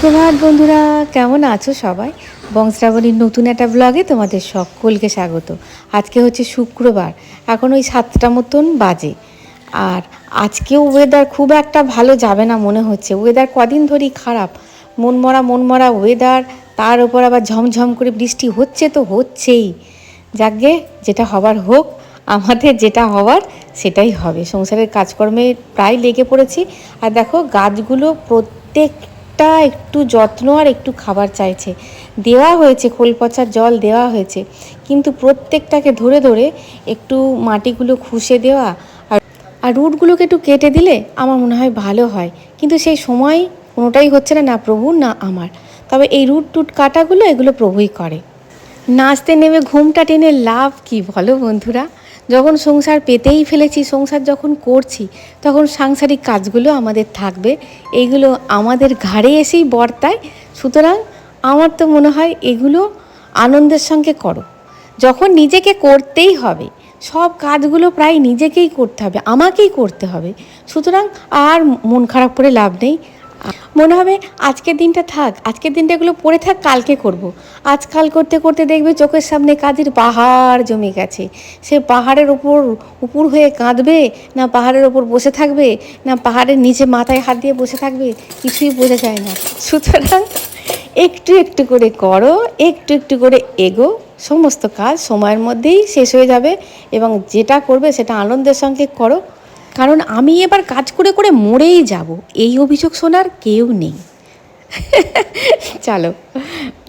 সুপ্রভাত বন্ধুরা, কেমন আছো সবাই? বংশরাবণীর নতুন একটা ব্লগে তোমাদের সকলকে স্বাগত। আজকে হচ্ছে শুক্রবার, এখন ওই সাতটা মতন বাজে। আর আজকেও ওয়েদার খুব একটা ভালো যাবে না মনে হচ্ছে। ওয়েদার কদিন ধরেই খারাপ। মনমরা মনমরা ওয়েদার তার উপর আবার ঝমঝম করে বৃষ্টি হচ্ছে তো হচ্ছেই। যাকগে, যেটা হবার হোক, আমাদের যেটা হওয়ার সেটাই হবে। সংসারের কাজকর্মে প্রায় লেগে পড়েছি। আর দেখো, গাছগুলো প্রত্যেকটা একটু যত্ন আর একটু খাবার চাইছে। দেওয়া হয়েছে খোল পচার জল দেওয়া হয়েছে। কিন্তু প্রত্যেকটাকে ধরে ধরে একটু মাটিগুলো খুশে দেওয়া আর আর রুটগুলোকে একটু কেটে দিলে আমার মনে হয় ভালো হয়। কিন্তু সেই সময় কোনোটাই হচ্ছে না না প্রভু না আমার। তবে এই রুট টুট কাটাগুলো এগুলো প্রভুই করে। নাচতে নেমে ঘুমটা টেনে লাভ কি বলো বন্ধুরা? যখন সংসার পেতেই ফেলেছি, সংসার যখন করছি, তখন সাংসারিক কাজগুলো আমাদের থাকবে। এইগুলো আমাদের ঘাড়ে এসেই বর্তায়। সুতরাং আমার তো মনে হয় এগুলো আনন্দের সঙ্গে করো। যখন নিজেকে করতেই হবে, সব কাজগুলো প্রায় নিজেকেই করতে হবে, আমাকেই করতে হবে। সুতরাং আর মন খারাপ করে লাভ নেই। মনে হবে আজকের দিনটা থাক, আজকের দিনটা এগুলো পড়ে থাক, কালকে করব। আজকাল করতে করতে দেখবে চোখের সামনে কাজের পাহাড় জমে গেছে। সে পাহাড়ের ওপর উপর হয়ে কাঁদবে, না পাহাড়ের ওপর বসে থাকবে, না পাহাড়ের নিচে মাথায় হাত দিয়ে বসে থাকবে, কিছুই বোঝা যায় না। সুতরাং একটু একটু করে করো, একটু একটু করে এগো, সমস্ত কাজ সময়ের মধ্যেই শেষ হয়ে যাবে এবং যেটা করবে সেটা আনন্দের সঙ্গে করো। কারণ আমি এবার কাজ করে করে মরেই যাব। এই অভিযোগ শোনার কেউ নেই। চলো,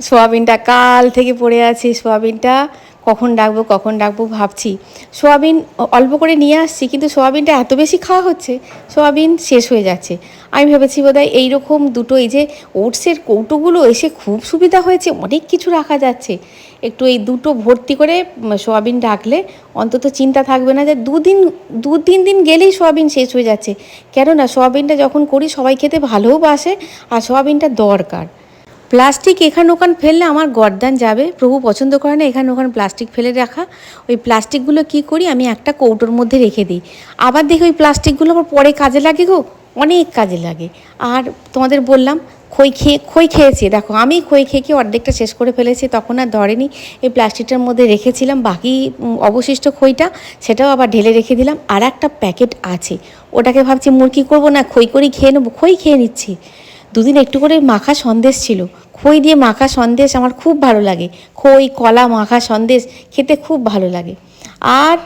সোয়াবিনটা কাল থেকে পড়ে আছে, সোয়াবিনটা কখন ডাকবো কখন ডাকবো ভাবছি। সোয়াবিন অল্প করে নিয়ে আসছি, কিন্তু সোয়াবিনটা এত বেশি খাওয়া হচ্ছে, সোয়াবিন শেষ হয়ে যাচ্ছে। আমি ভেবেছি বোধহয় এইরকম দুটো এই যে ওটসের কৌটোগুলো এসে খুব সুবিধা হয়েছে, অনেক কিছু রাখা যাচ্ছে। একটু এই দুটো ভর্তি করে সোয়াবিন রাখলে অন্তত চিন্তা থাকবে না যে দুদিন দু তিন দিন গেলেই সোয়াবিন শেষ হয়ে যাচ্ছে। কেননা সোয়াবিনটা যখন করি সবাই খেতে ভালোও বাসে, আর সোয়াবিনটা দরকার। প্লাস্টিক এখান ওখান ফেললে আমার গরদান যাবে, প্রভু পছন্দ করে না এখান ওখান প্লাস্টিক ফেলে রাখা। ওই প্লাস্টিকগুলো কি করি, আমি একটা কৌটোর মধ্যে রেখে দিই। আবার দেখি ওই প্লাস্টিকগুলো আবার পরে কাজে লাগে গো। অনেক কাজে লাগে। আর তোমাদের বললাম, খই খেয়ে, খই খেয়েছি, দেখো আমি খই খেয়ে খেয়ে অর্ধেকটা শেষ করে ফেলেছি, তখন আর ধরেনি, এই প্লাস্টিকটার মধ্যে রেখেছিলাম, বাকি অবশিষ্ট খইটা সেটাও আবার ঢেলে রেখে দিলাম আর একটা প্যাকেট আছে, ওটাকে ভাবছি মুরগি করব না, খই করেই খেয়ে নেব, খই খেয়ে নিচ্ছি। দুদিন একটু করে মাখা সন্দেশ ছিল, খই দিয়ে মাখা সন্দেশ আমার খুব ভালো লাগে, খই, কলা মাখা সন্দেশ খেতে খুব ভালো লাগে। আর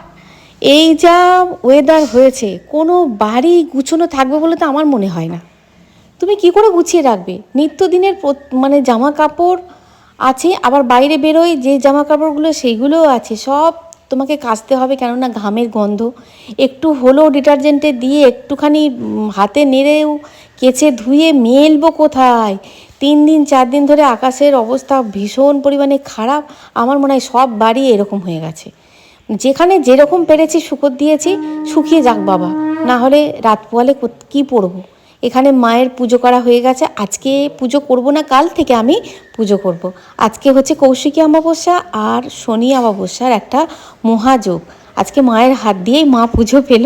এই যা ওয়েদার হয়েছে, কোনো বাড়ি গুছোনো থাকবে বলে তো আমার মনে হয় না। তুমি কি করে গুছিয়ে রাখবে? নিত্যদিনের মানে জামা কাপড় আছে, আবার বাইরে বেরোয় যে জামা কাপড়গুলো সেইগুলোও আছে, সব তোমাকে কাচতে হবে কেননা ঘামের গন্ধ। একটু হলেও ডিটারজেন্টে দিয়ে একটুখানি হাতে নেড়েও কেচে ধুয়ে মেলবো কোথায়? তিন দিন, চার দিন ধরে আকাশের অবস্থা ভীষণ পরিমাণে খারাপ। আমার মনে হয় সব বাড়ি এরকম হয়ে গেছে। যেখানে যেরকম পেরেছি শুকর দিয়েছি শুকিয়ে যাক বাবা। না হলে রাত পোয়ালে কি পরবো এখানে মায়ের পুজো করা হয়ে গেছে। আজকে পুজো করব না কাল থেকে আমি পুজো করব। আজকে হচ্ছে কৌশিকী অমাবস্যা আর শনি অমাবস্যার একটা মহাযোগ। আজকে মায়ের হাত দিয়েই মা পুজো পেল।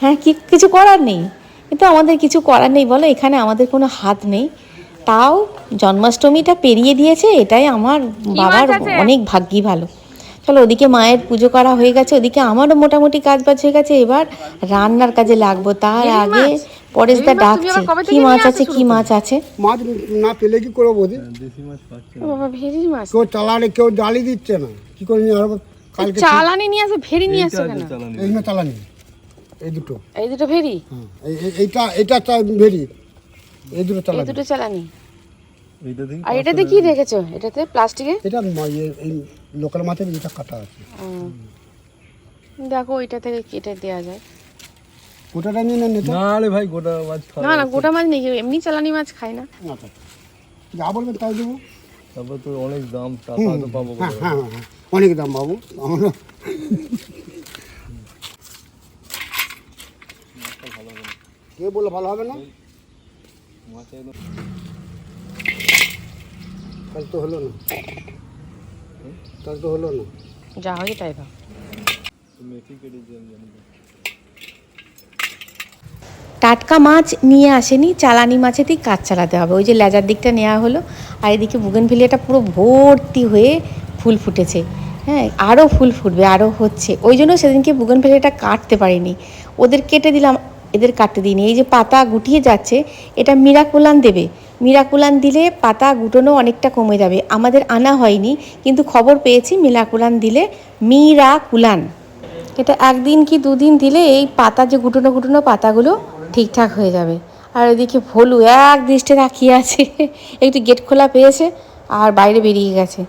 হ্যাঁ কি কিছু করার নেই। কিন্তু আমাদের কিছু করার নেই বলো। এখানে আমাদের কোনো হাত নেই। তাও জন্মাষ্টমীটা পেরিয়ে দিয়েছে এটাই আমার বাবার অনেক ভাগ্যি ভালো। চলো ওদিকে মায়ের পুজো করা হয়ে গেছে ওদিকে আমারও মোটামুটি কাজ বাজ হয়ে গেছে এবার রান্নার কাজে লাগবো। তার আগে পরেশদা ডাকছে কি মাছ আছে কি মাছ আছে? মাছ না পেলে কি করব বৌদি? বাবা ভেরি মাছ? কেউ চালানে কেউ ডালি দিচ্ছে না কি করে নিয়ে আসব? কালকে চালানি নিয়ে আসো ভেরি নিয়ে আসছো কেন? এই না চালানি এই দুটো। এই দুটো ভেরি হ্যাঁ এই- এই- এইটা এটা ভেরি এই দুটো এই দুটো চালানি? আর এটাতে কি রেখেছো? এটাতে প্লাস্টিকে এটা এই লোকাল মাছের এটা কাটা আছে। দেখো ওইটা থেকে কেটে দেওয়া যায়। গোটাটা নিয়ে না রে ভাই গোটা মাছ না না গোটা মাছ নেই এমনি চালানি মাছ খায় না। যা বলবেন তাই দেবো। তারপর তো অনেক দাম টাকা তো পাবো হ্যাঁ হ্যাঁ হ্যাঁ, হ্যাঁ। অনেক দাম বাবু। আমরা কে বলল ভালো হবে না? তাহলে তো হলো না। তাহলে তো হলো না। যা হয় তাই ভাব। টাটকা মাছ নিয়ে আসেনি চালানি মাছেতেই কাজ চালাতে হবে। ওই যে লেজার দিকটা নেওয়া হলো আর এদিকে বুগেনভিলিয়াটা পুরো ভর্তি হয়ে ফুল ফুটেছে। হ্যাঁ আরও ফুল ফুটবে আরও হচ্ছে। ওই জন্য সেদিনকে বুগেনভিলিয়াটা কাটতে পারিনি। ওদের কেটে দিলাম এদের কাটতে দিইনি। এই যে পাতা গুটিয়ে যাচ্ছে এটা মিরাকুলান দেবে। মিরাকুলান দিলে পাতা গুটোনো অনেকটা কমে যাবে। আমাদের আনা হয়নি, কিন্তু খবর পেয়েছি মিরাকুলান দিলে মিরাকুলান। এটা একদিন কি দুদিন দিলে এই পাতা যে গুটোনো গুটোনো পাতাগুলো ঠিকঠাক হয়ে যাবে। আর ওইদিকে ভলু এক দৃষ্টে তাকিয়ে আছে, একটু গেট খোলা পেয়েছে আর বাইরে বেরিয়ে গেছে।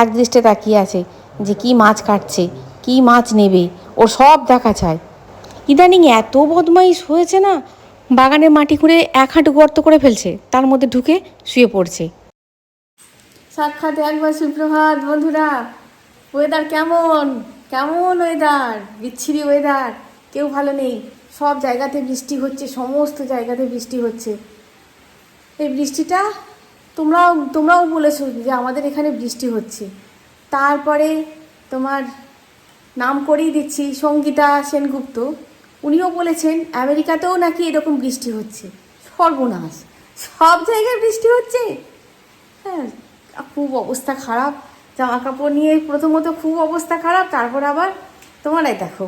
এক দৃষ্টে তাকিয়ে আছে যে কি মাছ কাটছে, কি মাছ নেবে, ওর সব দেখা চায় ইদানিং এত বদমাইশ হয়েছে না বাগানের মাটি খুঁড়ে এক হাঁটু গর্ত করে ফেলছে, তার মধ্যে ঢুকে শুয়ে পড়ছে। সাক্ষাৎ একবার সুপ্রভাত, বন্ধুরা। ওয়েদার কেমন? কেমন ওয়েদার বিচ্ছিরি ওয়েদার কেউ ভালো নেই। সব জায়গাতে বৃষ্টি হচ্ছে, সমস্ত জায়গাতে বৃষ্টি হচ্ছে। এই বৃষ্টিটা তোমরাও তোমরাও বলেছ যে আমাদের এখানে বৃষ্টি হচ্ছে। তারপরে তোমার নাম করেই দিচ্ছি, সঙ্গীতা সেনগুপ্ত। উনিও বলেছেন, আমেরিকাতেও নাকি এরকম বৃষ্টি হচ্ছে। সর্বনাশ। সব জায়গায় বৃষ্টি হচ্ছে। হ্যাঁ খুব অবস্থা খারাপ। জামা কাপড় নিয়ে প্রথমত খুব অবস্থা খারাপ, তারপর আবার তোমারাই দেখো,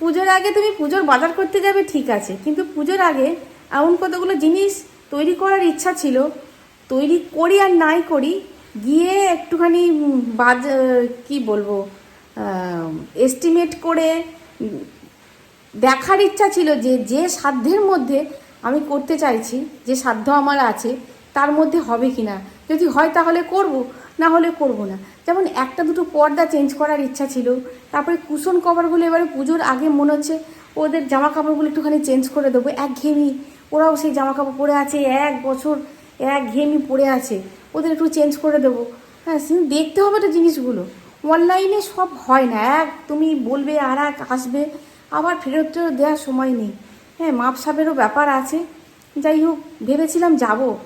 পুজোর আগে তুমি পুজোর বাজার করতে যাবে, ঠিক আছে। কিন্তু পুজোর আগে এমন কতগুলো জিনিস তৈরি করার ইচ্ছা ছিল, তৈরি করি আর নাই করি, গিয়ে একটুখানি বাজ, কি বলব এস্টিমেট করে দেখার ইচ্ছা ছিল যে যে সাধ্যের মধ্যে আমি করতে চাইছি, যে সাধ্য আমার আছে, তার মধ্যে হবে কি না যদি হয় তাহলে করব, না হলে করব না। যেমন একটা দুটো পর্দা চেঞ্জ করার ইচ্ছা ছিল, তারপরে কুশন কভারগুলো এবারে পুজোর আগে মনে হচ্ছে ওদের জামা কাপড়গুলো একটুখানি চেঞ্জ করে দেবো। এক ঘেমি ওরাও সেই জামা কাপড় পরে আছে, এক বছর এক ঘেমি পরে আছে, ওদের একটু চেঞ্জ করে দেবো। হ্যাঁ দেখতে হবে তো জিনিসগুলো। অনলাইনে সব হয় না, এক তুমি বলবে আর এক আসবে। আবার ফেরত টেরত দেওয়ার সময় নেই। হ্যাঁ মাপসাপেরও ব্যাপার আছে। যাই হোক, ভেবেছিলাম যাব।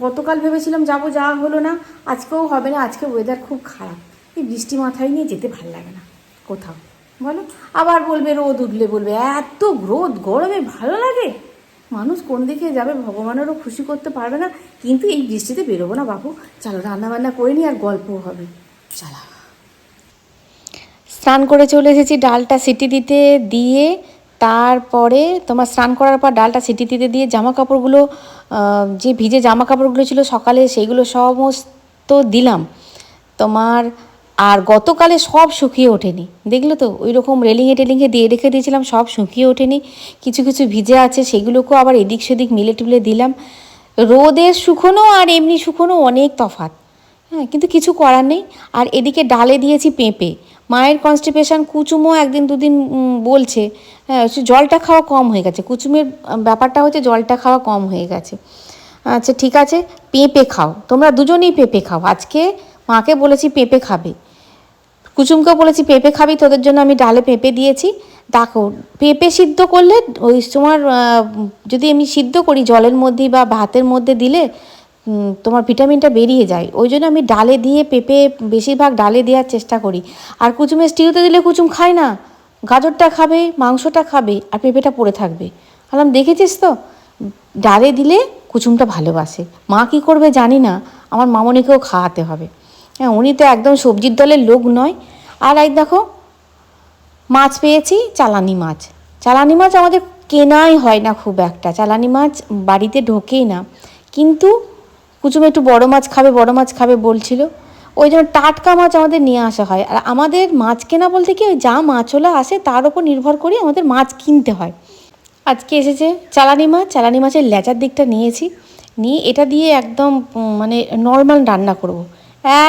গতকাল ভেবেছিলাম যাব, যাওয়া হলো না। আজকেও হবে না। আজকে ওয়েদার খুব খারাপ। এই বৃষ্টি মাথায় নিয়ে যেতে ভালো লাগে না। কোথাও। বলো। আবার বলবে, রোদ উঠলে বলবে, এত রোদ, গরমে ভালো লাগে। মানুষ কোন দিকে যাবে ভগবানেরও খুশি করতে পারবে না। কিন্তু এই বৃষ্টিতে বেরোবো না বাবু। চলো রান্না বান্না করে নি আর গল্পও হবে। চালা। স্নান করে চলে এসেছি ডালটা সিটি দিতে দিয়ে, তারপরে তোমার স্নান করার পর ডালটা সিটি দিতে দিয়ে জামা কাপড়গুলো যে ভিজে জামা কাপড়গুলো ছিল সকালে সেইগুলো সমস্ত দিলাম। তোমার, আর গতকালে সব শুকিয়ে ওঠেনি। দেখল তো? ওই রকম রেলিংয়ে টেলিংয়ে দিয়ে রেখে দিয়েছিলাম, সব শুকিয়ে ওঠেনি। কিছু কিছু ভিজে আছে, সেগুলোকেও আবার এদিক সেদিক মিলে টুলে দিলাম। রোদের শুকনো আর এমনি শুকনো অনেক তফাৎ। হ্যাঁ কিন্তু কিছু করার নেই। আর এদিকে ডালে দিয়েছি পেঁপে। মায়ের কনস্টিপেশন কুচুমও একদিন দুদিন বলছে। হ্যাঁ জলটা খাওয়া কম হয়ে গেছে। কুচুমের ব্যাপারটা হচ্ছে জলটা খাওয়া কম হয়ে গেছে। আচ্ছা ঠিক আছে, পেঁপে খাও। তোমরা দুজনেই পেঁপে খাও। আজকে মাকে বলেছি পেঁপে খাবে। কুচুমকে বলেছি পেঁপে খাবি, তোদের জন্য আমি ডালে পেঁপে দিয়েছি। দেখো, পেঁপে সিদ্ধ করলে ওই তোমার যদি আমি সিদ্ধ করি জলের মধ্যে বা ভাতের মধ্যে দিলে তোমার ভিটামিনটা বেরিয়ে যায়। ওই জন্য আমি ডালে দিয়ে পেঁপে বেশিরভাগ ডালে দেওয়ার চেষ্টা করি। আর কুচুমের স্টিউতে দিলে কুচুম খায় না। গাজরটা খাবে, মাংসটা খাবে আর পেঁপেটা পড়ে থাকবে। আলাম, দেখেছিস তো? ডালে দিলে কুচুমটা ভালোবাসে। মা কি করবে জানি না, আমার মামনিকেও খাওয়াতে হবে। হ্যাঁ উনি তো একদম সবজির দলের লোক নয়। আর এক দেখো, মাছ পেয়েছি, চালানি মাছ। চালানি মাছ আমাদের কেনাই হয় না খুব একটা। চালানি মাছ বাড়িতে ঢোকেই না। কিন্তু কুচুম একটু বড় মাছ খাবে, বড় মাছ খাবে বলছিল। ওই জন্য টাটকা মাছ আমাদের নিয়ে আসা হয়। আর আমাদের মাছ কেনা বলতে কি ওই যা মাছওয়ালা আসে তার উপর নির্ভর করে আমাদের মাছ কিনতে হয়। আজকে এসেছে চালানি মাছ, চালানি মাছের লেজার দিকটা নিয়েছি। নিয়ে এটা দিয়ে একদম মানে নর্মাল রান্না করব।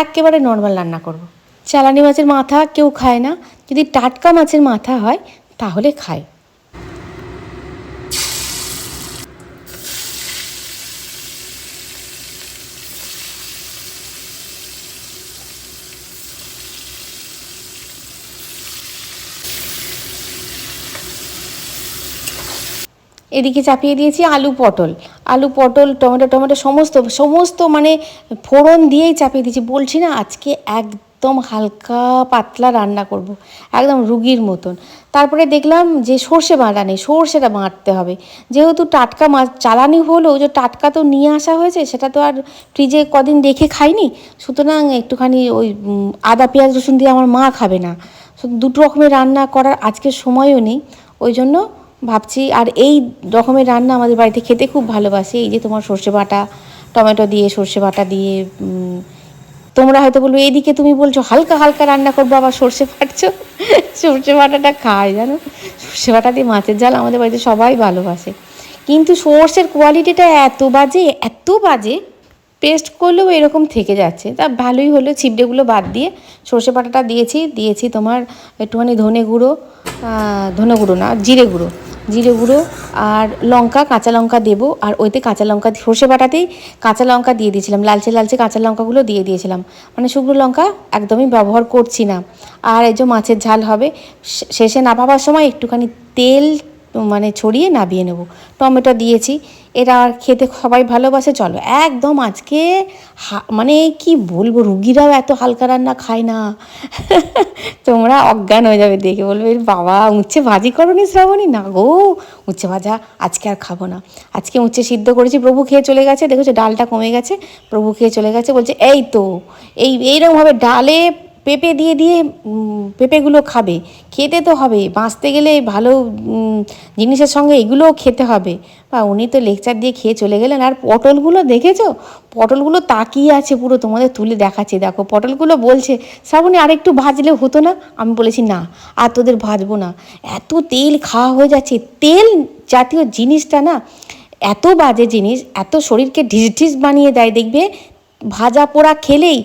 একেবারে নর্মাল রান্না করব। চালানি মাছের মাথা কেউ খায় না। যদি টাটকা মাছের মাথা হয় তাহলে খায়। এদিকে চাপিয়ে দিয়েছি আলু পটল। আলু পটল, টমেটো টমেটো সমস্ত সমস্ত মানে ফোড়ন দিয়েই চাপিয়ে দিয়েছি। বলছি না, আজকে একদম একদম হালকা পাতলা রান্না করব। একদম রুগীর মতন। তারপরে দেখলাম যে সর্ষে বাটা নেই, সর্ষেটা বাঁটতে হবে। যেহেতু টাটকা মাছ চালানি হলো যে টাটকা তো নিয়ে আসা হয়েছে, সেটা তো আর ফ্রিজে কদিন রেখে খাইনি। সুতরাং একটুখানি ওই আদা, পেঁয়াজ, রসুন দিয়ে আমার মা খাবে না। দুটো রকমের রান্না করার আজকে সময়ও নেই। ওই জন্য ভাবছি, আর এই রকমের রান্না আমাদের বাড়িতে খেতে খুব ভালোবাসে। এই যে তোমার সর্ষে বাটা, টমেটো দিয়ে সর্ষে বাটা দিয়ে তোমরা হয়তো বলবে এইদিকে তুমি বলছো, হালকা হালকা রান্না করব, আবার সর্ষে ফাটছো সর্ষে বাটাটা খায় জানো? সর্ষে বাটা দিয়ে মাছের জাল আমাদের বাড়িতে সবাই ভালোবাসে। কিন্তু সর্ষের কোয়ালিটিটা এত বাজে এত বাজে পেস্ট করলেও এরকম থেকে যাচ্ছে। তা ভালোই হলো, ছিপড়েগুলো বাদ দিয়ে সর্ষে বাটাটা দিয়েছি দিয়েছি তোমার একটুখানি ধনে গুঁড়ো ধনে গুঁড়ো না, জিরে গুঁড়ো। জিরে গুঁড়ো আর লঙ্কা, কাঁচা লঙ্কা দেবো। আর ওইতে কাঁচা লঙ্কা সর্ষে বাটাতেই কাঁচা লঙ্কা দিয়ে দিয়েছিলাম, লালচে লালচে কাঁচা লঙ্কাগুলো দিয়ে দিয়েছিলাম। মানে শুকনো লঙ্কা একদমই ব্যবহার করছি না। আর এই যে মাছের ঝাল হবে শেষে শেষে নামাবার সময় একটুখানি তেল মানে ছড়িয়ে নাবিয়ে নেব। টমেটো দিয়েছি। এটা আর খেতে সবাই ভালোবাসে, চলো। একদম আজকে মানে কি বলব, রুগীরাও এত হালকা রান্না খায় না। তোমরা অজ্ঞান হয়ে যাবে দেখে। বলবে "এর বাবা, উচ্ছে ভাজি করনি শ্রাবণী? না গো, উচ্ছে ভাজা আজকে আর খাব না। আজকে উচ্ছে সিদ্ধ করেছি, প্রভু খেয়ে চলে গেছে। দেখেছ, ডালটা কমে গেছে, প্রভু খেয়ে চলে গেছে। বলছে, এই তো, এই, এইরকমভাবে ডালে পেঁপে দিয়ে দিয়ে পেঁপেগুলো খাবে। খেতে তো হবে। বাঁচতে গেলে ভালো জিনিসের সঙ্গে এগুলোও খেতে হবে। বা উনি তো লেকচার দিয়ে খেয়ে চলে গেলেন। আর পটলগুলো দেখেছ? পটলগুলো তাকিয়ে আছে পুরো তোমাদের তুলে দেখাচ্ছে। দেখো, পটলগুলো বলছে, শ্রাবণী আর একটু ভাজলে হতো না? আমি বলেছি, না, আর তোদের ভাজবো না। এত তেল খাওয়া হয়ে যাচ্ছে। তেল জাতীয় জিনিসটা না, এত বাজে জিনিস, এত শরীরকে ঢিস ঢিস বানিয়ে দেয়। দেখবে, ভাজা পোড়া খেলেই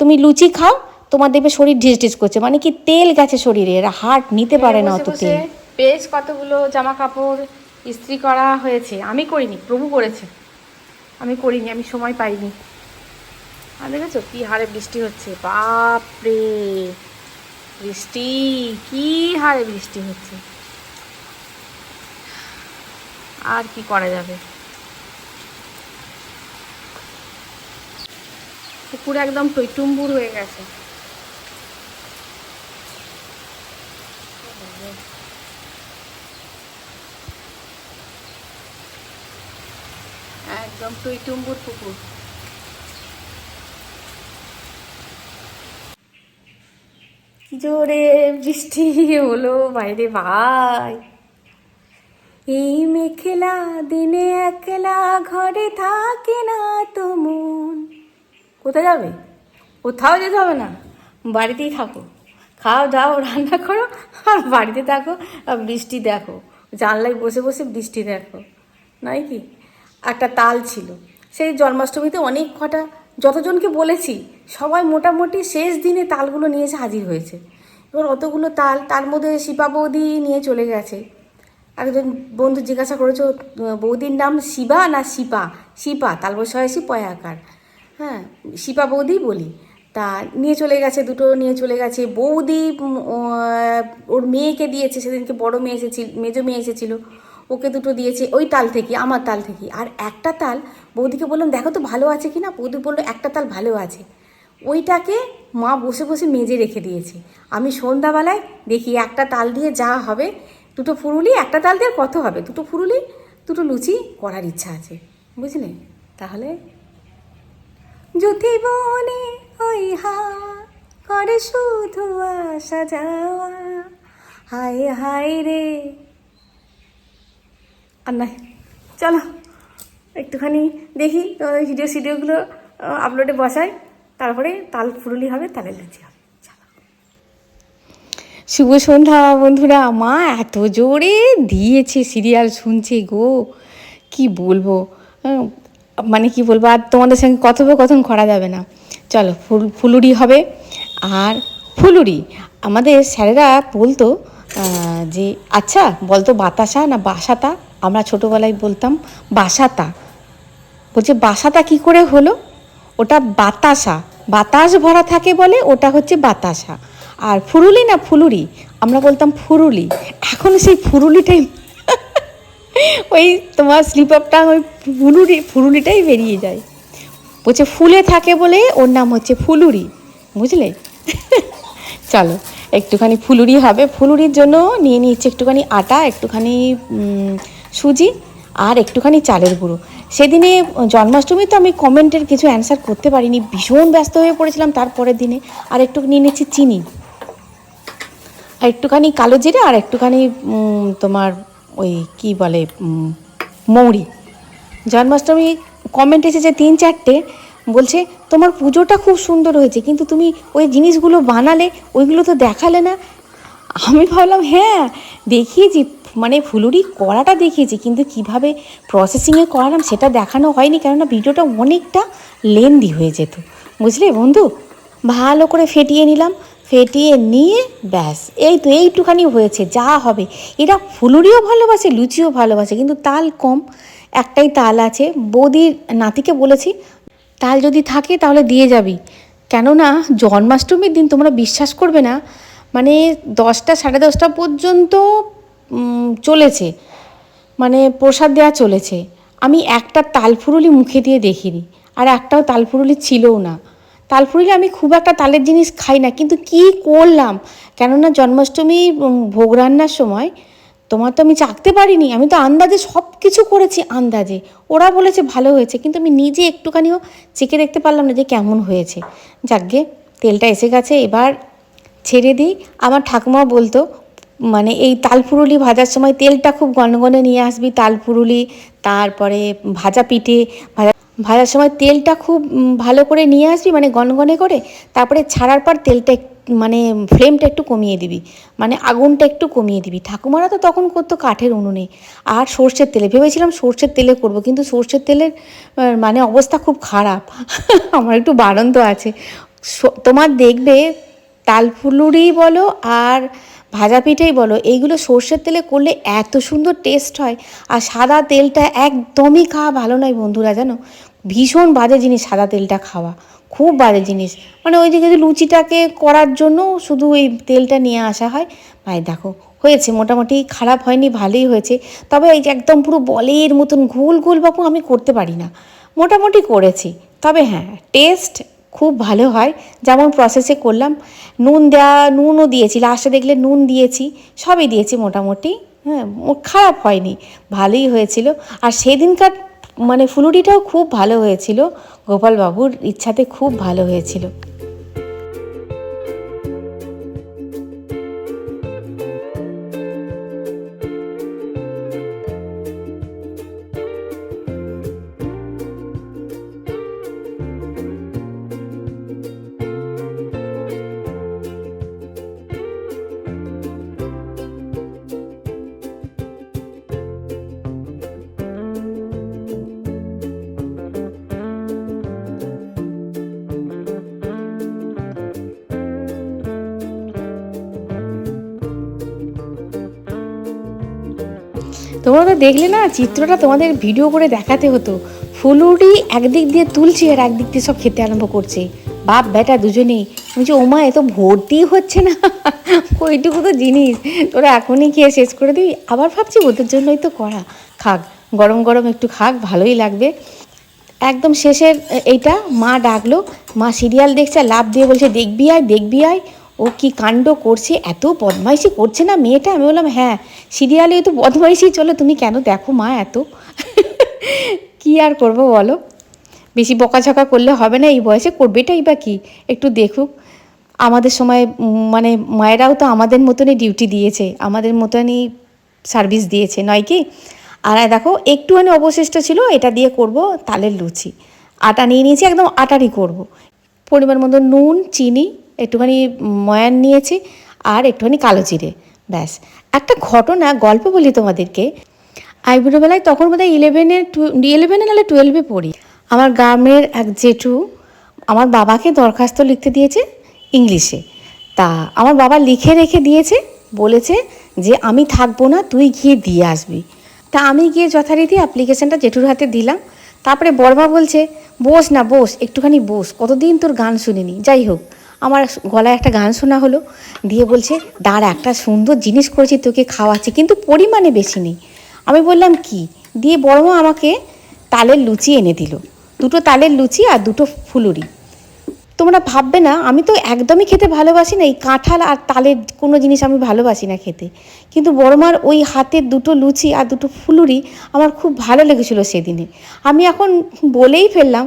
তুমি লুচি খাও তোমার দেখবে শরীর ঢিস করছে। মানে কি তেল গেছে শরীরে এরা হার্ট নিতে পারে না অত তেল। বেশ কতগুলো জামা কাপড় ইস্ত্রি করা হয়েছে। আমি করিনি প্রভু করেছে। আমি করিনি আমি সময় পাইনি। আর দেখেছ কি হারে বৃষ্টি হচ্ছে? বাপরে! বৃষ্টি কি হারে বৃষ্টি হচ্ছে? আর কি করা যাবে? পুকুর একদম টইটুম্বুর হয়ে গেছে। একদম টইটুম্বুর পুকুর। জোরে বৃষ্টি হলো বাইরে ভাই। এই মেখেলা দিনে একলা ঘরে থাকে না তো মন। কোথায় যাবে? কোথাও যেতে হবে না, বাড়িতেই থাকো। খাও, দাও, রান্না করো, আর বাড়িতে থাকো, আর বৃষ্টি দেখো। জানলায় বসে বসে বৃষ্টি দেখো। নয় কি? একটা তাল ছিল। সেই জন্মাষ্টমীতে অনেক কটা যতজনকে বলেছি, সবাই মোটামুটি শেষ দিনে তালগুলো নিয়ে এসে হাজির হয়েছে। এবার অতগুলো তাল, তার মধ্যে শিপা বৌদি নিয়ে চলে গেছে। একজন বন্ধু জিজ্ঞাসা করেছ বৌদির নাম শিবা না শিপা? শিপা, তাল বসায়সি পয়াকার হ্যাঁ শিপা বৌদি বলি। তা নিয়ে চলে গেছে, দুটো নিয়ে চলে গেছে। বৌদি ওর মেয়েকে দিয়েছে, সেদিনকে বড় মেয়ে এসেছিল, মেজো মেয়ে এসেছিল। ওকে দুটো দিয়েছে, ওই তাল থেকে, আমার তাল থেকে। আর একটা তাল, বৌদিকে বললাম, দেখো তো ভালো আছে কি না? বৌদি বলল, একটা তাল ভালো আছে। ওইটাকে মা বসে বসে মেজে রেখে দিয়েছে। আমি সন্ধ্যাবেলায় দেখি একটা তাল দিয়ে যা হবে, দুটো ফুরুলি, একটা তাল দিয়ে কত হবে? দুটো ফুরুলি, দুটো লুচি করার ইচ্ছা আছে। বুঝলে? তাহলে যদি বনে ওই হা করে শুধু আসা যাওয়া, হায় হায় রে আর নাই। চলো, একটুখানি দেখি ওই ভিডিও সিডিওগুলো আপলোডে বসাই, তারপরে তাল ফুরুলি হবে তালে লুচি হবে। শুভ সন্ধ্যা, বন্ধুরা, মা এত জোরে দিয়েছে সিরিয়াল শুনছে গো। কি বলব? মানে কি বলব, আর তোমাদের সঙ্গে কথোপকথন করা যাবে না। চলো, ফুল, ফুলুরি হবে। আর ফুলুরি, আমাদের স্যারেরা বলতো যে আচ্ছা বলতো বাতাসা না বাসাতা? আমরা ছোটোবেলায় বলতাম, বাসাতা। বলছে, বাসাতা কি করে হলো? ওটা বাতাসা। বাতাস ভরা থাকে বলে ওটা হচ্ছে বাতাসা। আর ফুরুলি না ফুলুরি? আমরা বলতাম, ফুরুলি। এখন সেই ফুরুলিটাই ওই তোমার স্লিপ ওই ফুলুরি, ফুরুলিটাই বেরিয়ে যায়। বলছে, ফুলে থাকে বলে ওর নাম হচ্ছে ফুলুরি। বুঝলে? চলো, একটুখানি ফুলুরি হবে। ফুলুরির জন্য নিয়ে নিচ্ছি একটুখানি আটা, একটুখানি সুজি আর একটুখানি চালের গুঁড়ো। সেদিনে জন্মাষ্টমী তো আমি কমেন্টের কিছু অ্যান্সার করতে পারিনি, ভীষণ ব্যস্ত হয়ে পড়েছিলাম তারপরের দিনে। আর একটু নিয়ে নিচ্ছি চিনি। আর একটুখানি কালো জিরে আর একটুখানি তোমার ওই কি বলে মৌরি। জন্মাষ্টমী কমেন্ট এসেছে তিন চারটে, বলছে, তোমার পুজোটা খুব সুন্দর হয়েছে, কিন্তু তুমি ওই জিনিসগুলো বানালে, ওইগুলো তো দেখালে না? আমি ভাবলাম হ্যাঁ দেখিয়েছি। মানে ফুলুরি করাটা দেখিয়েছি, কিন্তু কীভাবে প্রসেসিংয়ে করালাম সেটা দেখানো হয়নি, কেননা ভিডিওটা অনেকটা লেন্দি হয়ে যেত। বুঝলে বন্ধু? ভালো করে ফেটিয়ে নিলাম, ফেটিয়ে নিয়ে ব্যাস, এই তো এইটুখানি হয়েছে, যা হবে। এরা ফুলুরিও ভালোবাসে, লুচিও ভালোবাসে, কিন্তু তাল কম, একটাই তাল আছে, বৌদির নাতিকে বলেছি, তাল যদি থাকে তাহলে দিয়ে যাবি। কেননা জন্মাষ্টমীর দিন তোমরা বিশ্বাস করবে না মানে দশটা সাড়ে দশটা পর্যন্ত চলেছে। মানে প্রসাদ দেওয়া চলেছে। আমি একটা তালফুরুলি মুখে দিয়ে দেখিনি, আর একটাও তালফুরুলি ছিলও না। তালফুরুলি আমি খুব একটা তালের জিনিস খাই না, কিন্তু কি করলাম? কেননা জন্মাষ্টমী ভোগ রান্নার সময় তোমার তো আমি চাকতে পারিনি, আমি তো আন্দাজে সব কিছু করেছি আন্দাজে। ওরা বলেছে ভালো হয়েছে, কিন্তু আমি নিজে একটুখানিও চেকে দেখতে পারলাম না যে কেমন হয়েছে। যাকগে তেলটা এসে গেছে, এবার ছেড়ে দিই। আমার ঠাকুমা বলতো মানে এই তালপুরুলি ভাজার সময় তেলটা খুব গনগনে নিয়ে আসবি, তালপুরুলি, তারপরে ভাজা পিঠে, ভাজা ভাজার সময় তেলটা খুব ভালো করে নিয়ে আসবি মানে গনগনে করে, তারপরে ছাড়ার পর তেলটা মানে ফ্লেমটা একটু কমিয়ে দিবি মানে আগুনটা একটু কমিয়ে দিবি। ঠাকুমারা তো তখন করতো কাঠের উনুনে। আর সর্ষের তেলে, ভেবেছিলাম সর্ষের তেলে করব, কিন্তু সর্ষের তেলের মানে অবস্থা খুব খারাপ। আমার একটু বারন্ত আছে। তোমার দেখবে তালফুলুরি বলো আর ভাজা পিঠেই বলো, এইগুলো সর্ষের তেলে করলে এত সুন্দর টেস্ট হয়। আর সাদা তেলটা একদমই খাওয়া ভালো নয় বন্ধুরা, জানো? ভীষণ বাজে জিনিস সাদা তেলটা খাওয়া, খুব বাজে জিনিস। মানে ওই দিকে লুচিটাকে করার জন্য শুধু এই তেলটা নিয়ে আসা হয়, ভাই দেখো, হয়েছে, মোটামুটি খারাপ হয়নি, ভালোই হয়েছে। তবে এই যে একদম পুরো বলের মতন, গোল গোল বাপু আমি করতে পারি না। মোটামুটি করেছি। তবে হ্যাঁ টেস্ট খুব ভালো হয়। যেমন প্রসেসে করলাম, নুন দেওয়া নুনও দিয়েছি লাস্টে দেখলে নুন দিয়েছি, সবই দিয়েছি মোটামুটি। হ্যাঁ খারাপ হয়নি, ভালোই হয়েছিল। আর সেদিনকার মানে ফুলুরিটাও খুব ভালো হয়েছিল, গোপালবাবুর ইচ্ছাতে খুব ভালো হয়েছিল। তোমরা তো দেখলে না, চিত্রটা তোমাদের ভিডিও করে দেখাতে হতো। ফুলুরি একদিক দিয়ে তুলছি আর একদিক দিয়ে সব খেতে আরম্ভ করছে। বাপ বেটা দুজনেই বলছি ওমা, এ তো ভর্তি হচ্ছে না। ওইটুকু তো জিনিস। তোরা এখনই খেয়ে শেষ করে দিবি। আবার ভাবছি ওদের জন্যই তো করা। খাক, গরম গরম একটু খাক, ভালোই লাগবে। একদম শেষের এইটা মা ডাকলো। মা সিরিয়াল দেখছে লাভ দিয়ে বলছে, দেখবি আয় দেখবি আয়। ও কি কাণ্ড করছে? এত বদমাইশি করছে না মেয়েটা? আমি বললাম হ্যাঁ সিরিয়ালে তো বদমাইশি চলো, তুমি কেন দেখো মা এত? কি আর করব বলো? বেশি বকাঝকা করলে হবে না এই বয়সে? করবেটাই বা কি? একটু দেখুক। আমাদের সময় মানে মায়েরাও তো আমাদের মতনই ডিউটি দিয়েছে, আমাদের মতনই সার্ভিস দিয়েছে, নয় কি? আর দেখো, একটুখানি অবশিষ্ট ছিল, এটা দিয়ে করব তালের লুচি। আটা নিয়ে নিয়েছি, একদম আটারই করব। পরিমাণ মতো নুন, চিনি একটুখানি ময়ান নিয়েছি আর একটুখানি কালো জিরে, ব্যাস। একটা ঘটনা, গল্প বলি তোমাদেরকে। আইবুড়োবেলায় তখন বোধহয় ইলেভেনে টু ইলেভেনে নাহলে টুয়েলভে পড়ি। আমার গ্রামের এক জেঠু আমার বাবাকে দরখাস্ত লিখতে দিয়েছে ইংলিশে। তা আমার বাবা লিখে রেখে দিয়েছে, বলেছে যে আমি থাকব না, তুই গিয়ে দিয়ে আসবি। তা আমি গিয়ে যথারীতি অ্যাপ্লিকেশনটা জেঠুর হাতে দিলাম। তারপরে বড়মা বলছে, বস না, বস, একটুখানি বস। কতদিন তোর গান শুনিনি? যাই হোক আমার গলায় একটা গান শোনা হলো, দিয়ে বলছে, দাঁড়া, একটা সুন্দর জিনিস করেছি, তোকে খাওয়াচ্ছি, কিন্তু পরিমাণে বেশি নেই। আমি বললাম, কি? দিয়ে বড়মা আমাকে তালের লুচি এনে দিল, দুটো তালের লুচি আর দুটো ফুলুরি। তোমরা ভাববে না, আমি তো একদমই খেতে ভালোবাসি না, এই কাঁঠাল আর তালের কোনো জিনিস আমি ভালোবাসি না খেতে। কিন্তু বড়মার ওই হাতের দুটো লুচি আর দুটো ফুলুরি আমার খুব ভালো লেগেছিল সেদিনে। আমি এখন বলেই ফেললাম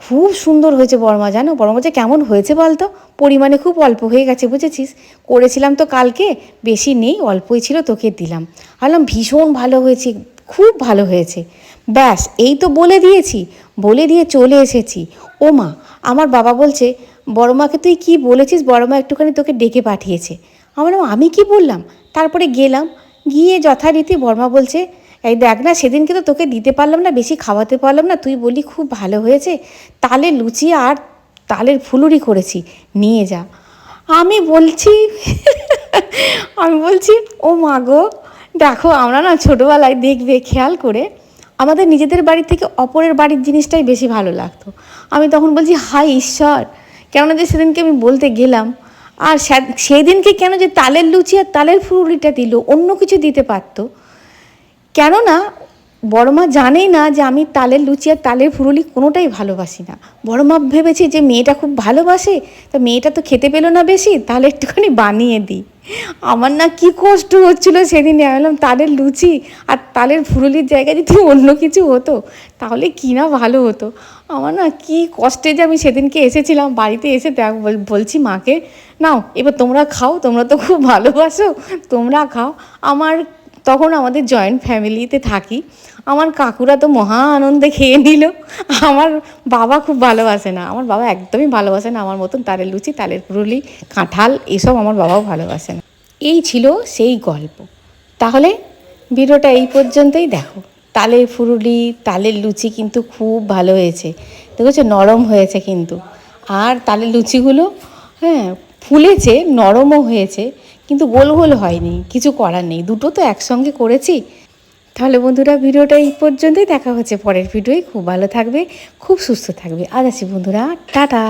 খুব সুন্দর হয়েছে বড়মা জানো? বড়মা যে কেমন হয়েছে বলতো? পরিমাণে খুব অল্প হয়ে গেছে, বুঝেছিস? করেছিলাম তো কালকে, বেশি নেই, অল্পই ছিল, তোকে দিলাম। ভাবলাম ভীষণ ভালো হয়েছে, খুব ভালো হয়েছে। ব্যাস, এই তো বলে দিয়েছি, বলে দিয়ে চলে এসেছি। ও মা আমার বাবা বলছে বড়মাকে তুই কি বলেছিস? বড়মা একটুখানি তোকে ডেকে পাঠিয়েছে। আমার আমি কি বললাম? তারপরে গেলাম, গিয়ে যথারীতি বর্মা বলছে এই দেখ না, সেদিনকে তো তোকে দিতে পারলাম না, বেশি খাওয়াতে পারলাম না, তুই বলি খুব ভালো হয়েছে। তালে লুচি আর তালের ফুলুরি করেছি, নিয়ে যা। আমি বলছি আমি বলছি, ও মা গো, দেখো আমরা না ছোটোবেলায় দেখবে, খেয়াল করে, আমাদের নিজেদের বাড়ি থেকে অপরের বাড়ির জিনিসটাই বেশি ভালো লাগতো। আমি তখন বলছি হাই ঈশ্বর, কেননা যে সেদিনকে আমি বলতে গেলাম, আর সে- সেদিনকে কেন যে তালের লুচি আর তালের ফুলুরিটা দিল, অন্য কিছু দিতে পারতো? কেননা বড় মা জানেই না যে আমি তালের লুচি আর তালের ফুরুলি কোনোটাই ভালোবাসি না। বড় মা ভেবেছে যে মেয়েটা খুব ভালোবাসে, তা মেয়েটা তো খেতে পেল না বেশি, তাহলে একটুখানি বানিয়ে দিই। আমার না কি কষ্ট হচ্ছিল সেদিনে বললাম, তালের লুচি আর তালের ফুরুলির জায়গায় যদি অন্য কিছু হতো, তাহলে কি না ভালো হতো। আমার না কি কষ্টে যে আমি সেদিনকে এসেছিলাম, বাড়িতে এসে দেখ, বল- বলছি মাকে, নাও, এবার তোমরা খাও, তোমরা তো খুব ভালোবাসো, তোমরা খাও। আমার তখন আমাদের জয়েন্ট ফ্যামিলিতে থাকি। আমার কাকুরা তো মহা আনন্দে খেয়ে নিল। আমার বাবা খুব ভালোবাসে না। আমার বাবা একদমই ভালোবাসে না। আমার মতন তালের লুচি তালের পুরুলি কাঁঠাল, এসব আমার বাবাও ভালোবাসে না। এই ছিল সেই গল্প। তাহলে ভিডিওটা এই পর্যন্তই দেখো। তালের ফুরুলি, তালের লুচি কিন্তু খুব ভালো হয়েছে। দেখেছ? নরম হয়েছে কিন্তু। আর তালের লুচিগুলো হ্যাঁ ফুলেছে, নরমও হয়েছে। কিন্তু গোল গোল হয়নি, কিছু করার নেই। দুটো তো একসঙ্গে করেছি। তাহলে বন্ধুরা ভিডিওটা এই পর্যন্তই। দেখা হচ্ছে পরের ভিডিওই খুব ভালো থাকবে, খুব সুস্থ থাকবে। আজ আছি বন্ধুরা, টাটা।